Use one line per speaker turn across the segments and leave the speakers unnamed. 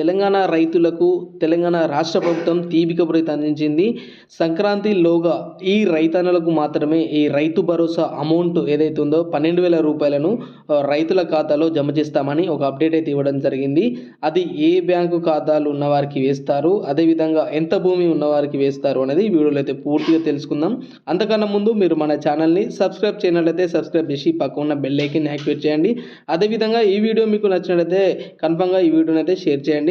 తెలంగాణ రైతులకు తెలంగాణ రాష్ట్ర ప్రభుత్వం తీపిక కబురైతే అందించింది. సంక్రాంతిలోగా ఈ రైతన్నలకు మాత్రమే ఈ రైతు భరోసా అమౌంట్ ఏదైతే ఉందో పన్నెండు వేల రూపాయలను రైతుల ఖాతాలో జమ చేస్తామని ఒక అప్డేట్ అయితే ఇవ్వడం జరిగింది. అది ఏ బ్యాంకు ఖాతాలు ఉన్నవారికి వేస్తారు అదేవిధంగా ఎంత భూమి ఉన్నవారికి వేస్తారు అనేది వీడియోలో అయితే పూర్తిగా తెలుసుకుందాం. అంతకన్నా ముందు మీరు మన ఛానల్ని సబ్స్క్రైబ్ చేయనట్లయితే సబ్స్క్రైబ్ చేసి పక్కన ఉన్న బెల్ యాక్టివేట్ చేయండి. అదేవిధంగా ఈ వీడియో మీకు నచ్చినట్లయితే కన్ఫర్మ్గా ఈ వీడియోని అయితే షేర్ చేయండి.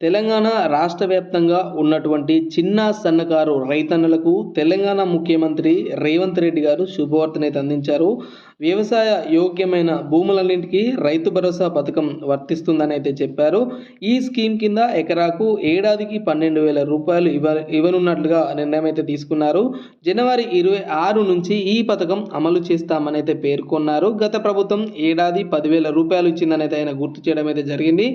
తెలంగాణ రాష్ట్ర వ్యాప్తంగా ఉన్నటువంటి చిన్న సన్నకారు రైతన్నలకు తెలంగాణ ముఖ్యమంత్రి రేవంత్ రెడ్డి గారు శుభవార్తనైతే అందించారు. వ్యవసాయ యోగ్యమైన భూములన్నింటికీ రైతు భరోసా పథకం వర్తిస్తుందని అయితే చెప్పారు. ఈ స్కీమ్ కింద ఎకరాకు ఏడాదికి పన్నెండు వేల రూపాయలు ఇవ్వ ఇవ్వనున్నట్లుగా నిర్ణయం అయితే తీసుకున్నారు. జనవరి ఇరవై ఆరు నుంచి ఈ పథకం అమలు చేస్తామని అయితే పేర్కొన్నారు. గత ప్రభుత్వం ఏడాది పదివేల రూపాయలు ఇచ్చిందని అయితే ఆయన గుర్తు చేయడం అయితే జరిగింది.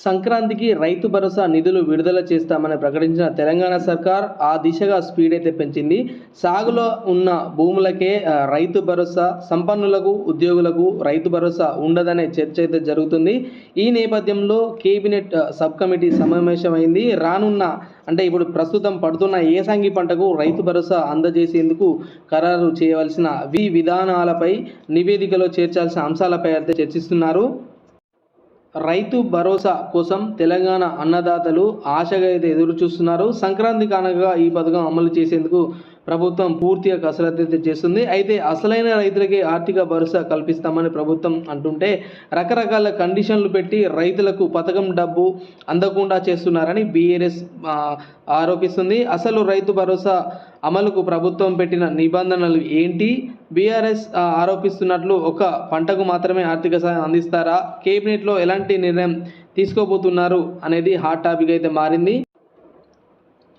సంక్రాంతికి రైతు భరోసా నిధులు విడుదల చేస్తామని ప్రకటించిన తెలంగాణ సర్కార్ ఆ దిశగా స్పీడ్ అయితే పెంచింది. సాగులో ఉన్న భూములకే రైతు భరోసా సంపన్నులకు ఉద్యోగులకు రైతు భరోసా ఉండదనే చర్చ అయితే జరుగుతుంది. ఈ నేపథ్యంలో కేబినెట్ సబ్ కమిటీ సమావేశమైంది. రానున్న అంటే ఇప్పుడు ప్రస్తుతం పడుతున్న ఏసంగి పంటకు రైతు భరోసా అందజేసేందుకు ఖరారు చేయవలసిన వి విధానాలపై నివేదికలో చేర్చాల్సిన అంశాలపై అయితే చర్చిస్తున్నారు. రైతు భరోసా కోసం తెలంగాణ అన్నదాతలు ఆశగా అయితే ఎదురు చూస్తున్నారు. సంక్రాంతి కానగా ఈ పథకం అమలు చేసేందుకు ప్రభుత్వం పూర్తిగా కసరత్తు అయితే చేస్తుంది. అయితే అసలైన రైతులకి ఆర్థిక భరోసా కల్పిస్తామని ప్రభుత్వం అంటుంటే రకరకాల కండిషన్లు పెట్టి రైతులకు పథకం డబ్బు అందకుండా చేస్తున్నారని బీఆర్ఎస్ ఆరోపిస్తుంది. అసలు రైతు భరోసా అమలుకు ప్రభుత్వం పెట్టిన నిబంధనలు ఏంటి? బీఆర్ఎస్ ఆరోపిస్తున్నట్లు ఒక పంటకు మాత్రమే ఆర్థిక సహాయం అందిస్తారా? కేబినెట్లో ఎలాంటి నిర్ణయం తీసుకోబోతున్నారు అనేది హాట్ టాపిక్ అయితే మారింది.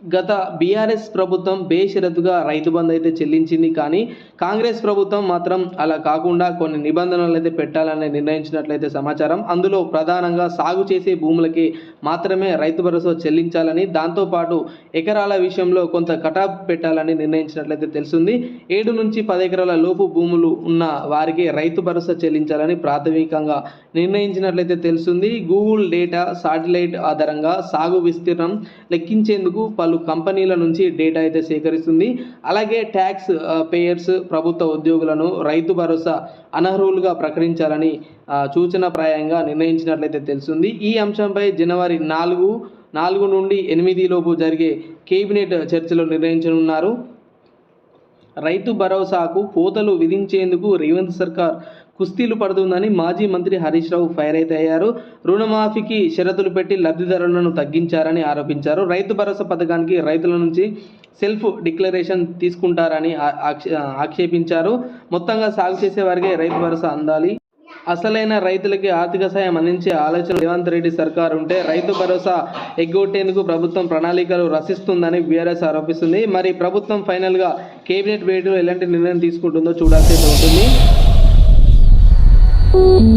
గత బీఆర్ఎస్ ప్రభుత్వం బేషరతుగా రైతు బంధు అయితే చెల్లించింది. కానీ కాంగ్రెస్ ప్రభుత్వం మాత్రం అలా కాకుండా కొన్ని నిబంధనలు అయితే పెట్టాలని నిర్ణయించినట్లయితే సమాచారం. అందులో ప్రధానంగా సాగు చేసే భూములకి మాత్రమే రైతు భరోసా చెల్లించాలని దాంతోపాటు ఎకరాల విషయంలో కొంత కటాఫ్ పెట్టాలని నిర్ణయించినట్లయితే తెలుస్తుంది ఏడు నుంచి పది ఎకరాల లోపు భూములు ఉన్న వారికి రైతు భరోసా చెల్లించాలని ప్రాథమికంగా నిర్ణయించినట్లయితే తెలుస్తుంది గూగుల్ డేటా సాటిలైట్ ఆధారంగా సాగు విస్తీర్ణం లెక్కించేందుకు పలు కంపెనీల నుంచి డేటా అయితే సేకరిస్తుంది. అలాగే ట్యాక్స్ పేయర్స్ ప్రభుత్వ ఉద్యోగులను రైతు భరోసా అనర్హులుగా ప్రకటించాలని సూచనప్రాయంగా నిర్ణయించినట్లయితే తెలుస్తుంది. ఈ అంశంపై జనవరి నాలుగు నాలుగు నుండి ఎనిమిది లోపు జరిగే కేబినెట్ చర్చలో నిర్ణయించనున్నారు. రైతు భరోసాకు కోతలు విధించేందుకు రేవంత్ సర్కార్ కుస్తీలు పడుతుందని మాజీ మంత్రి హరీష్ రావు ఫైర్ అయితే అయ్యారు. రుణమాఫీకి షరతులు పెట్టి లబ్ధిదారులను తగ్గించారని ఆరోపించారు. రైతు భరోసా పథకానికి రైతుల నుంచి సెల్ఫ్ డిక్లరేషన్ తీసుకుంటారని ఆక్షే- ఆక్షేపించారు. మొత్తంగా సాగు చేసే వారికి రైతు భరోసా అందాలి. అసలైన రైతులకి ఆర్థిక సాయం అందించే ఆలోచన రేవంత్ రెడ్డి సర్కార్ ఉంటే రైతు భరోసా ఎగ్గొట్టేందుకు ప్రభుత్వం ప్రణాళికలు రసిస్తుందని బీఆర్ఎస్ ఆరోపిస్తుంది. మరి ప్రభుత్వం ఫైనల్గా కేబినెట్ భేటీలో ఎలాంటి నిర్ణయం తీసుకుంటుందో చూడాల్సి ఉంటుంది. Mm-hmm.